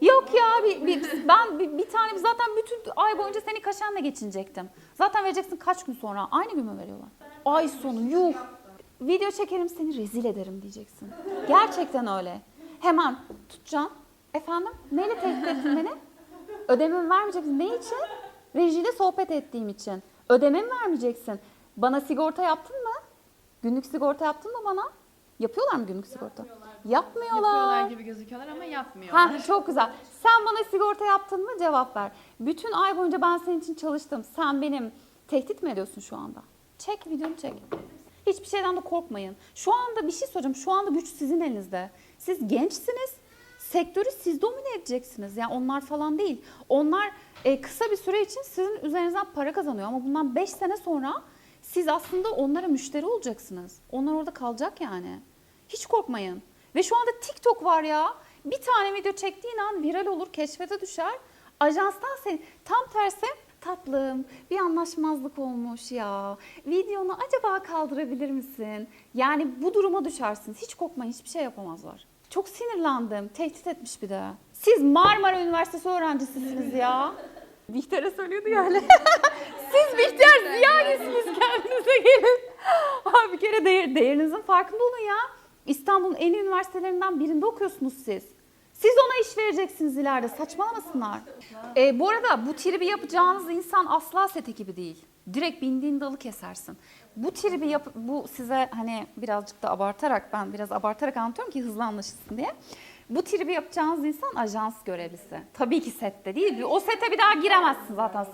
Yok ya bir, bir- ben bir, bir tane zaten bütün ay boyunca seni kaşenle geçinecektim. Zaten vereceksin kaç gün sonra? Aynı gün mü veriyorlar? Ay sonu yuh. Video çekerim seni rezil ederim diyeceksin. Gerçekten öyle. Hemen tutacaksın. Efendim neyle tehdit ettin beni? Ödememi vermeyeceksin. Ne için? Rejiyle sohbet ettiğim için. Ödememi vermeyeceksin. Bana sigorta yaptın mı? Günlük sigorta yaptın mı bana? Yapıyorlar mı günlük sigorta? Yapmıyorlar. Yapıyorlar gibi gözüküyorlar ama yapmıyorlar. Ha çok güzel. Sen bana sigorta yaptın mı? Cevap ver. Bütün ay boyunca ben senin için çalıştım. Sen benim tehdit mi ediyorsun şu anda? Çek videonu çek. Hiçbir şeyden de korkmayın. Şu anda bir şey soracağım. Şu anda güç sizin elinizde. Siz gençsiniz. Sektörü siz domine edeceksiniz. Yani onlar falan değil. Onlar e, kısa bir süre için sizin üzerinizden para kazanıyor. Ama bundan 5 sene sonra siz aslında onlara müşteri olacaksınız. Onlar orada kalacak yani. Hiç korkmayın. Ve şu anda TikTok var ya. Bir tane video çektiğin an viral olur, keşfete düşer. Ajanstan seni tam tersi tatlım bir anlaşmazlık olmuş ya. Videonu acaba kaldırabilir misin? Yani bu duruma düşersiniz. Hiç korkmayın hiçbir şey yapamazlar. Çok sinirlendim. Tehdit etmiş bir de. Siz Marmara Üniversitesi öğrencisisiniz ya. Bihter'e söylüyordu yani. Siz Bihter Ziyanisiniz kendinize gelin. Abi bir kere değer, değerinizin farkında olun ya. İstanbul'un en iyi üniversitelerinden birinde okuyorsunuz siz. Siz ona iş vereceksiniz ileride. Saçmalamasınlar. Ee, bu arada bu tribi yapacağınız insan asla set ekibi değil. Direkt bindiğin dalı kesersin. Bu tribi yap, bu size hani birazcık da abartarak ben biraz abartarak anlatıyorum ki hızlı anlaşılsın diye. Bu tribi yapacağınız insan ajans görevlisi. Tabii ki sette değil. O sete bir daha giremezsin zaten.